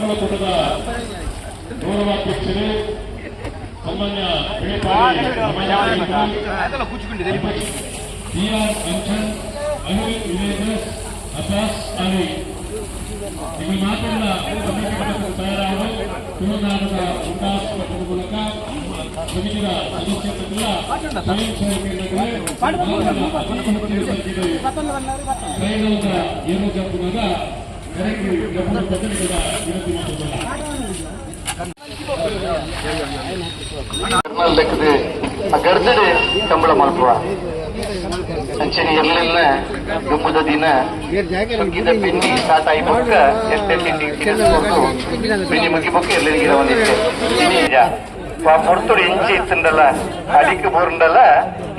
ಕೂಟದ ಗೌರವಾಧ್ಯಕ್ಷರು Belepadi T R Kanchan Anil villages Abbas Ali ಮೂಲಕ ಸಮಿತಿಯ ಸದಸ್ಯರೆಲ್ಲ ಸ್ವಯಂ ಸೇವಕರಿಗೆ ಏನು ಲೆಕ್ಕದೆ ಗರ್ಜಡೆ ಕಂಬಳ ಮಲ್ಪುವ ಅಂಚನೆ ದಿನ ಸುಗ್ಗಿದ ಬೆನ್ನಿ ಸಾಟ ಐ ಬೊಕ್ಕ ತಿಂಡಿ ಕೆಲಸಕೊಂಡು ಬೆನ್ನಿ ಮುಗಿ ಬೊಕ್ಕ ಎಲ್ಲರಿಗೆ ಇತ್ತಂದಲ್ಲ ಅಡಿಕೆ ಬೋರ್ಂದಲ್ಲ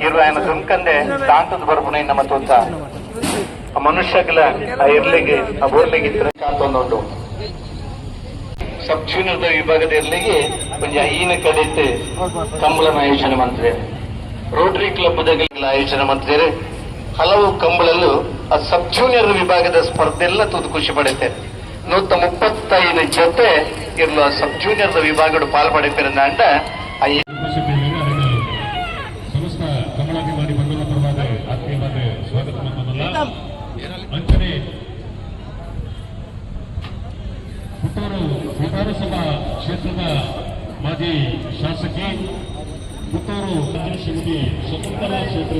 ಇರುವ ಆಯನ ದುಂಕಂದೆ ತಾಂತದ ಬರ್ಬುಣ ಇನ್ನ ತೋತ. ಆ ಮನುಷ್ಯಗಳ ಆ ಇರ್ಲಿಗೆ, ಆ ಬೋರ್ಲಿಗೆ ಇದ್ರೆ ಸಬ್ ಜೂನಿಯರ್ ವಿಭಾಗದ ಇರ್ಲಿಗೆ ಕೊಂಚ ಈನ ಕಡೆತ್ತು ಕಂಬಳನ ಆಯೋಜನೆ ಮಾಡ್ತಾರೆ ರೋಟರಿ ಕ್ಲಬ್ ಆಯೋಜನೆ ಮಾಡ್ತಾರೆ ಹಲವು ಕಂಬಳಲ್ಲೂ ಆ ಸಬ್ ಜೂನಿಯರ್ ವಿಭಾಗದ ಸ್ಪರ್ಧೆ ಎಲ್ಲ ತುದು ಖುಷಿ ಪಡುತ್ತೆ. ನೂತ ಮುಪ್ಪತ್ತೈದು ಜೊತೆ ಇರ್ಲು ಆ ಸಬ್ ಜೂನಿಯರ್ ವಿಭಾಗಗಳು ಪಾಲ್ಪಡೆ ಅಂಡ ಆ ವಿಧಾನಸಭಾ ಕ್ಷೇತ್ರದ ಮಾಜಿ ಶಾಸಕಿ ಪುತ್ತೂರು ಶ್ರೀಮತಿ ಸ್ವತಂತ್ರ ಕ್ಷೇತ್ರ.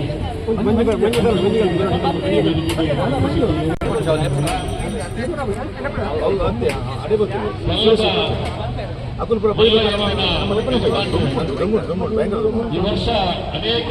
ಈ ವರ್ಷ ಅನೇಕ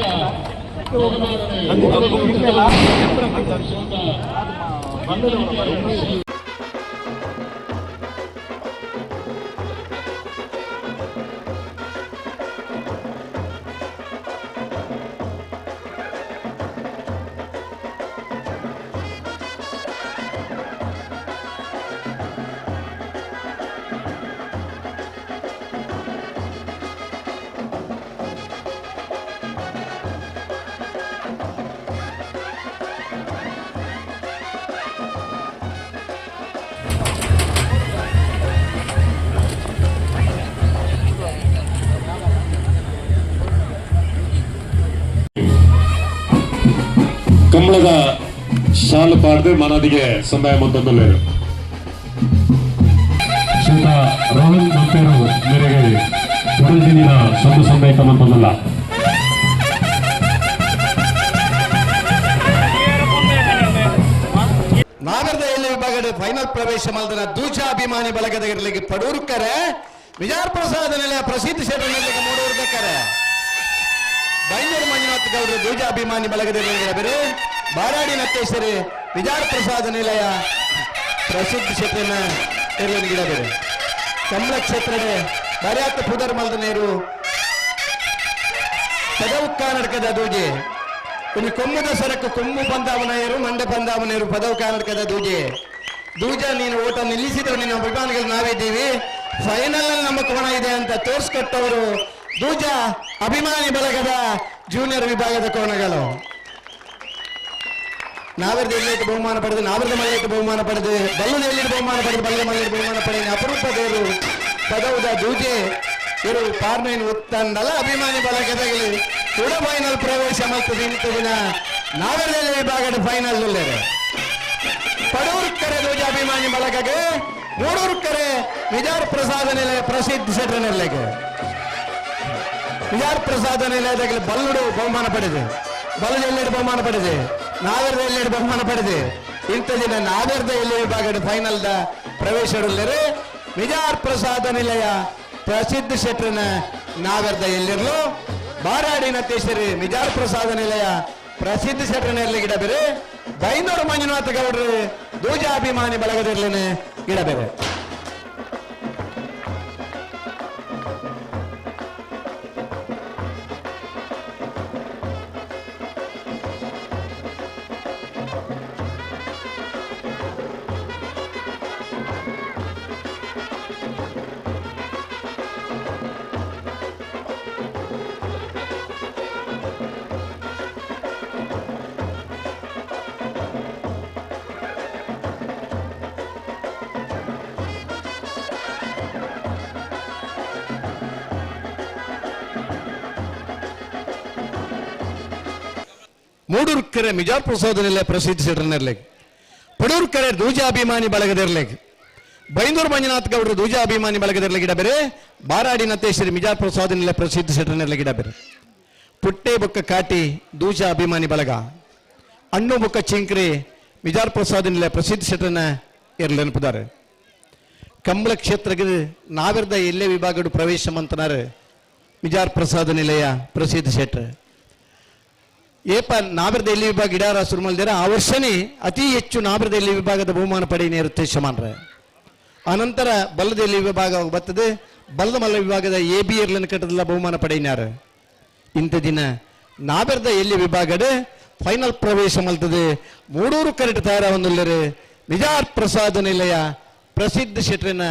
ಕಂಬಳದ ಶಾಲು ಪಾಡದೆ ಮನದಿಗೆ ಸಮಯ ಮೊತ್ತದಲ್ಲೇರು ಶ್ರೀತ ರೋಹನ್ ಮತ್ತೇರು ಮೇರೆಗೆ ಉಡುಜಿನಿನ ಸಂದು ಸಂದೇಶ ಬಂದಲ್ಲ ನಾಗರದ ಎಲ್ಲಿ ವಿಭಾಗದ ಫೈನಲ್ ಪ್ರವೇಶ ಮಲ್ದನ ದೂಜ ಅಭಿಮಾನಿ ಬಳಗದ ಇರಲಿಕ್ಕೆ ಪಡೂರ್ಕರೆ ವಿಜಯ ಪ್ರಸಾದ ನೆಲೆಯ ಪ್ರಸಿದ್ಧ ಕ್ಷೇತ್ರ ನೆಲೆಗೆ ಮೂಡೂರ್ಬೇಕಾರೆ ಬೈನೂರು ಮಂಜುನಾಥ್ ಗೌಡರು ದೂಜ ಅಭಿಮಾನಿ ಬಳಗದ ಬೇರೆ. ಬಾರಾಡಿ ನಕ್ಕೇಶ್ವರಿ ವಿಜಯ ಪ್ರಸಾದ ನಿಲಯ, ಪ್ರಸಿದ್ಧ ಕ್ಷೇತ್ರನ ತೆರವನ್ನು ಗಿಡಬೇಡಿ ಕಮಲ ಕ್ಷೇತ್ರದ ಬರೆಯಾತ ಪುದರ್ ಮಲ್ದ ನೀರು ಪದವು ಕನ್ನಡಕದ ದೂಜೆ. ಇನ್ನು ಕೊಮ್ಮದ ಸರಕು, ಕೊಮ್ಮು ಬಂದಾವನೇರು ಮಂಡ ಬಂದಾವನೇರು ಪದವು ಕನ್ನಡಕದ ದೂಜೆ. ದೂಜ, ನೀನು ಓಟ ನಿಲ್ಲಿಸಿದ್ರು ನಿನ್ನ ಅಭಿಮಾನಿಗಳು ನಾವಿದ್ದೀವಿ ಫೈನಲ್ ಅಲ್ಲಿ ನಮ್ಮ ಕೋಣ ಇದೆ ಅಂತ ತೋರಿಸ್ಕೊಟ್ಟವರು ದೂಜ, ಅಭಿಮಾನಿ ಬಳಗದ ಜೂನಿಯರ್ ವಿಭಾಗದ ಕೋಣಗಳು. ನಾವರ್ದ ಎಲ್ಲಿಟ್ಟು ಬಹುಮಾನ ಪಡೆದು ನಾವರ್ದ ಮಳೆಯಿಟ್ಟು ಬಹುಮಾನ ಪಡೆದು ಬಲ್ಲದ ಎಲ್ಲಿಟ್ಟು ಬಹುಮಾನ ಪಡೆದು ಬಲ್ಲದ ಮಳೆಯಿಟ್ಟು ಬಹುಮಾನ ಪಡೆದು ಅಪರೂಪದೇವರು ಪದವುದ ದೂಜೆ ಇವರು ಪಾರ್ಮೇನ್ ಉತ್ತಂದಲ್ಲ ಅಭಿಮಾನಿ ಬಳಗದಲ್ಲಿ ಕೂಡ ಫೈನಲ್ ಪ್ರವೇಶ ಮತ್ತು ನಿಂತುವಿನ ನಾವರ್ದಲ್ಲಿ ವಿಭಾಗದ ಫೈನಲ್ ಪಡೂರು ಕರೆ ದೂಜ ಅಭಿಮಾನಿ ಬಳಗಗೆ ಮೂಡೂರು ಕರೆ ವಿಜಾರ್ ಪ್ರಸಾದ ನಿಲಯ ಪ್ರಸಿದ್ಧ ಸೆಟ್ರ ನೆಲೆಗೆ ವಿಜಾರ್ ಪ್ರಸಾದ ನಿಲಯದಲ್ಲಿ ಬಲ್ಲುಡು ಬಹುಮಾನ ಪಡೆದೆ ಬಲ್ಲದ ಎಲ್ಲೆಡೆ ಬಹುಮಾನ ಪಡೆದೆ. ನಾಗರ್ದ ಎಲ್ಲೆಡೆ ಬಹುಮಾನ ಪಡೆದೆ. ಇಂಥ ದಿನ ನಾಗರದ ಎಲ್ಲಿ ವಿಭಾಗದ ಫೈನಲ್ ದ ಪ್ರವೇಶ ಮಿಜಾರ್ ಪ್ರಸಾದ ನಿಲಯ ಪ್ರಸಿದ್ಧ ಶೆಟ್ರನ ನಾಗರ್ದ ಎಲ್ಲಿರ್ಲು ಬಾರಾಡಿ ನತ್ತೇಶ್ವರಿ ಮಿಜಾರ್ ಪ್ರಸಾದ ನಿಲಯ ಪ್ರಸಿದ್ಧ ಶೆಟ್ರನ ಎಲ್ಲಿ ಗಿಡಬೇರೆ ಬೈನೂರು ಮಂಜುನಾಥ ಗೌಡ್ರು ದೂಜಾಭಿಮಾನಿ ಬಳಗದಿರ್ಲೇನೆ ಗಿಡಬೇರೆ ಮೂಡೂರ್ಕೆರೆ ಮಿಜಾಪುರ ಸೋದನೆಲ್ಲ ಪ್ರಸಿದ್ಧ ಸಿಟ್ರನ್ನಿರ್ಲಿಕ್ಕೆ ಪಡೂರ್ಕೆರೆ ಧ್ವಜಾಭಿಮಾನಿ ಬಳಗದಿರ್ಲಿಕ್ಕೆ. ಬೈಂದೂರು ಮಂಜುನಾಥ್ ಗೌಡರು ಧ್ವಜಾಭಿಮಾನಿ ಬಳಗದಿರ್ಲಿ ಗಿಡ ಬೇರೆ, ಬಾರಾಡಿ ನತೇಶ್ವರಿ ಮಿಜಾಪುರ ಸೋದನೆಲ್ಲ ಪ್ರಸಿದ್ಧ ಸಿಟ್ರನ್ನಿರ್ಲಿ ಗಿಡ ಬೇರೆ. ಪುಟ್ಟೆ ಬುಕ್ಕ ಕಾಟಿ ದೂಜ ಅಭಿಮಾನಿ ಬಳಗ. ಅಣ್ಣು ಬುಕ್ಕ ಚಿಂಕ್ರಿ ಮಿಜಾರ್ ಪ್ರಸಾದಿನಿಲ್ಲ ಪ್ರಸಿದ್ಧ ಶೆಟ್ರನ್ನ ಇರಲೆನಪಿದ್ದಾರೆ ಕಂಬಳ ಕ್ಷೇತ್ರಕ್ಕೆ ನಾವಿರ್ದ ಎಲ್ಲೇ ವಿಭಾಗಡು ಪ್ರವೇಶ ಮಂತನಾರ ಮಿಜಾರ್ ಪ್ರಸಾದ ನಿಲಯ ಪ್ರಸಿದ್ಧ ಶೆಟ್ರ ಏಪ ನಾವಿರ್ದ ಎಲ್ಲಿ ವಿಭಾಗ ಇಡಾರ ಸುರುಮಲ್ದಿರ ಆ ವರ್ಷನೇ ಅತಿ ಹೆಚ್ಚು ನಾವಿರ್ದ ಎಲ್ಲಿ ವಿಭಾಗದ ಬಹುಮಾನ ಪಡೆಯನೇ ಇರುತ್ತೆ ಶಮಾನ್ರ. ಅನಂತರ ಬಲ್ಲದ ಎಲ್ಲಿ ವಿಭಾಗ ಬರ್ತದೆ. ಬಲ್ಲದ ಮಲ್ಲ ವಿಭಾಗದ ಎ ಬಿ ಎರ್ಲನ್ನು ಕಟ್ಟದಲ್ಲ ಬಹುಮಾನ ಪಡೆಯಿನಾರ ಇಂಥ ದಿನ ನಾಬೆರ್ದ ಎಲ್ಲಿ ವಿಭಾಗದ ಫೈನಲ್ ಪ್ರವೇಶ ಮಲ್ತದೆ. ಮೂಡೂರು ಕರೆಟ್ ತಯಾರ ಹೊಂದಿಲ್ಲರು ನಿಜಾರ್ ಪ್ರಸಾದ ನಿಲಯ ಪ್ರಸಿದ್ಧ ಶೆಟ್ರಿನ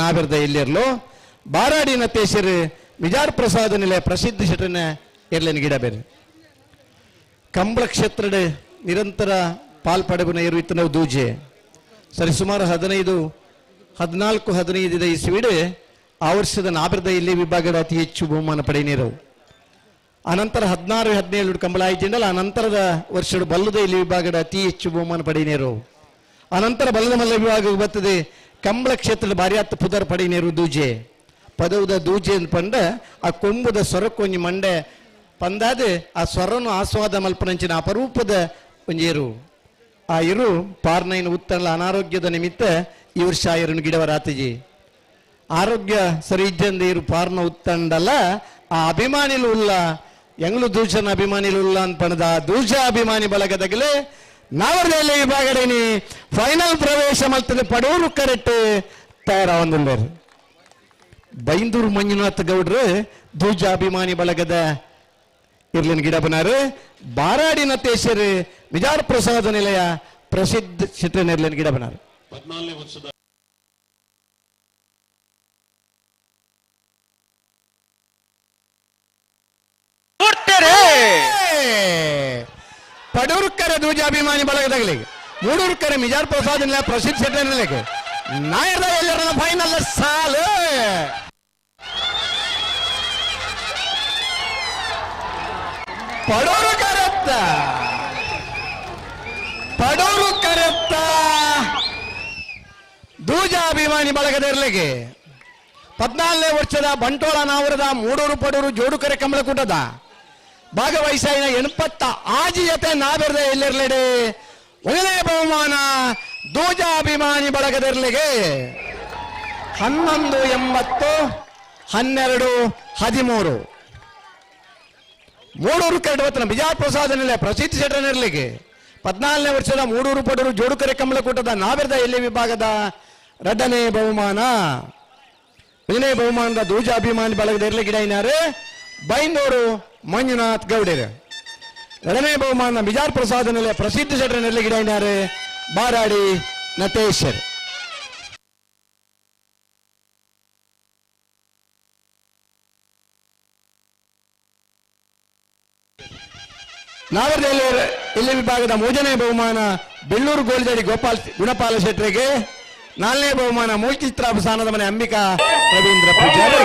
ನಾಬೆರ್ದ ಎಲ್ಲಿರ್ಲು ಬಾರಾಡಿನ ತೇಸರು ನಿಜಾರ್ ಪ್ರಸಾದ ನಿಲಯ ಪ್ರಸಿದ್ಧ ಶೆಟ್ರಿನ ಎರ್ಲನ್ ಗಿಡ ಬೇರೆ ಕಂಬಳ ಕ್ಷೇತ್ರದ ನಿರಂತರ ಪಾಲ್ಪಡಬಿನ ಇರುವಿತ್ತು ನಾವು ದೂಜೆ. ಸರಿ, ಸುಮಾರು ಹದಿನೈದು, ಹದಿನಾಲ್ಕು, ಹದಿನೈದು ಇಸ್ವಿಡ್ ಆ ವರ್ಷದ ನಾಬೆರ್ದ ಇಲ್ಲಿ ವಿಭಾಗದ ಅತಿ ಹೆಚ್ಚು ಬಹುಮಾನ ಪಡೆಯಿನಿರವು ಅನಂತರ ಹದಿನಾರು, ಹದಿನೇಳು ಕಂಬಳ ಆ ಅನಂತರದ ವರ್ಷದ ಬಲ್ಲದ ಇಲ್ಲಿ ವಿಭಾಗದ ಅತಿ ಹೆಚ್ಚು ಬಹುಮಾನ ಪಡೆಯಿನೇರು ಅನಂತರ ಬಲ್ಲದ ಮಲ್ಲ ವಿಭಾಗ ಬರ್ತದೆ ಕಂಬಳ ಕ್ಷೇತ್ರದ ಬಾರಿಯಾತ್ ಪುದರ್ ಪಡೆಯಿನೇರು ದೂಜೆ. ಪದವುದ ದೂಜೆ ಪಂಡ, ಆ ಕೊಂಬುದ ಸೊರಕೊಂಜಿ ಮಂಡೆ ಪಂದಾದ ಆ ಸ್ವರನು ಆಸ್ವಾದ ಮಲ್ಪನಂಚಿನ ಅಪರೂಪದ ಒಂಜೇರು ಆ ಇರು ಪಾರ್ನೈನ ಉತ್ತರಲ ಅನಾರೋಗ್ಯದ ನಿಮಿತ್ತ ಈ ವರ್ಷ ಗಿಡವರಾತಿಜಿ ಆರೋಗ್ಯ ಸರಿ ಇದ್ದಂದ ಇರು ಪಾರ್ನ ಉತ್ತಂಡಲ್ಲ ಆ ಅಭಿಮಾನಿಲು ಉಲ್ಲ, ಎಂಗ್ಲು ದೂಷನ ಅಭಿಮಾನಿಲು ಉಲ್ಲ ಅಂತ ಪಣದ ದೂಷ ಅಭಿಮಾನಿ ಬಳಗದಗಲೆ, ನಾವರ್ದಲ್ಲಿ ವಿಭಾಗಡೇನಿ ಫೈನಲ್ ಪ್ರವೇಶ ಮಲ್ತದೆ ಪಡೂರು ಕರೆಕ್ಟ್ ತಯಾರ ಬೈಂದೂರು ಮಂಜುನಾಥ್ ಗೌಡ್ರು ದೂಜ ಅಭಿಮಾನಿ ಬಳಗದ ಇರ್ಲಿನ ಗಿಡಬನಾರು ಬಾರಾಡಿನ ತೇಸರು ವಿಜಾರ ಪ್ರಸಾದ ನಿಲಯ ಪ್ರಸಿದ್ಧ ಚಿತ್ರ ಇರ್ಲಿನ ಗಿಡಬನಾರು ಹದಿನಾಲ್ಕನೇ ವರ್ಷದ ಪಡೂರ್ಕರೆ ಧ್ವಜಾಭಿಮಾನಿ ಬಳಗದಾಗಲಿ ಮೂಡೂರ್ಕರ ಮಿಜಾರ್ ಪ್ರಸಾದ್ ಪ್ರಸಿದ್ಧ ಸೆಟ್ರನ್ನಿಗೆ ನಾಯರ್ದ ಎಲ್ಲರ ಫೈನಲ್ ಸಾಲು! ಪಡೂರು ಕರೆತ್ತ ಪಡೋರು ಕರೆತ್ತ ದೂಜಾಭಿಮಾನಿ ಬಳಗದಿರ್ಲಿಕ್ಕೆ ಪದ್ನಾಲ್ಕನೇ ವರ್ಷದ ಬಂಟೋಳ ನಾವರದ ಮೂಡೂರು ಪಡೂರು ಜೋಡುಕರೆ ಕಮಲಕೂಟದ ಭಾಗವಹಿಸಿನ ಎಣಪತ್ತ ಆಜಿಯತೆ ನಾವೆರದ ಎಲ್ಲಿರ್ಲೆಡೆ ಒಂದನೇ ಬಹುಮಾನ ದೂಜಾಭಿಮಾನಿ ಬಳಗದಿರ್ಲಿಗೆ ಹನ್ನೊಂದು ಎಂಬತ್ತು, ಹನ್ನೆರಡು, ಹದಿಮೂರು. ಮೂಡೂರು ಕರಡವತ್ತನ ಬಿಜಾರ್ ಪ್ರಸಾದನಿಲ್ಲ ಪ್ರಸಿದ್ಧ ಶೆಟ್ಟನಿರ್ಲಿಕ್ಕೆ ಪದ್ನಾಲ್ಕನೇ ವರ್ಷದ ಮೂಡೂರು ಪಡೂರು ಜೋಡುಕರೆ ಕಮಲಕೂಟದ ನಾವಿರದ ಎಲ್ಲಿ ವಿಭಾಗದ ಎರಡನೇ ಬಹುಮಾನ? ಮೊದಲನೇ ಬಹುಮಾನದ ದೂಜ ಅಭಿಮಾನಿ ಬಳಗದ ಇರಲಿ ಗಿಡ ಏನಾರು ಬೈಂದೂರು ಮಂಜುನಾಥ್ ಗೌಡರು. ಎರಡನೇ ಬಹುಮಾನ ಬಿಜಾರ್ ಪ್ರಸಾದನಲ್ಲಿ ಪ್ರಸಿದ್ಧ ಗಿಡ ಏನಾರು ಬಾರಾಡಿ ನಟೇಶರ್. ನಾವರ್ದಲ್ಲಿ ಇಲ್ಲಿ ವಿಭಾಗದ ಮೂರನೇ ಬಹುಮಾನ ಬೆಳ್ಳೂರು ಗೋಲ್ದಡಿ ಗೋಪಾಲ್ ಗುಣಪಾಲ ಶೆಟ್ರಿಗೆ. ನಾಲ್ನೇ ಬಹುಮಾನ ಮೂಲಚಿತ್ರ ಅಭಿಸಾನದ ಮನೆ ಅಂಬಿಕಾ ರವೀಂದ್ರ ಪೂಜಾರಿ.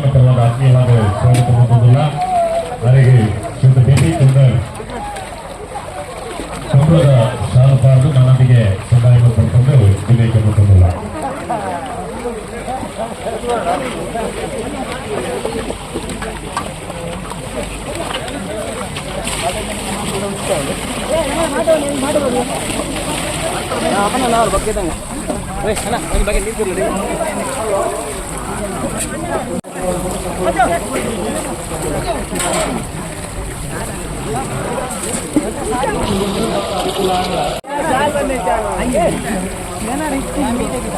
அப்பனா ஒரு பக்கெட் தாங்க ஏய் அண்ணா ஒரு பக்கெட் நீர் போடுங்க என்ன ரிஸ்க் அங்கே கிட்ட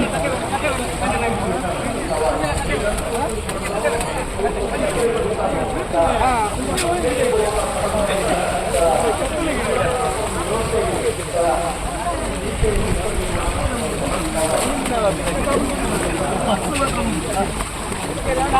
四块多一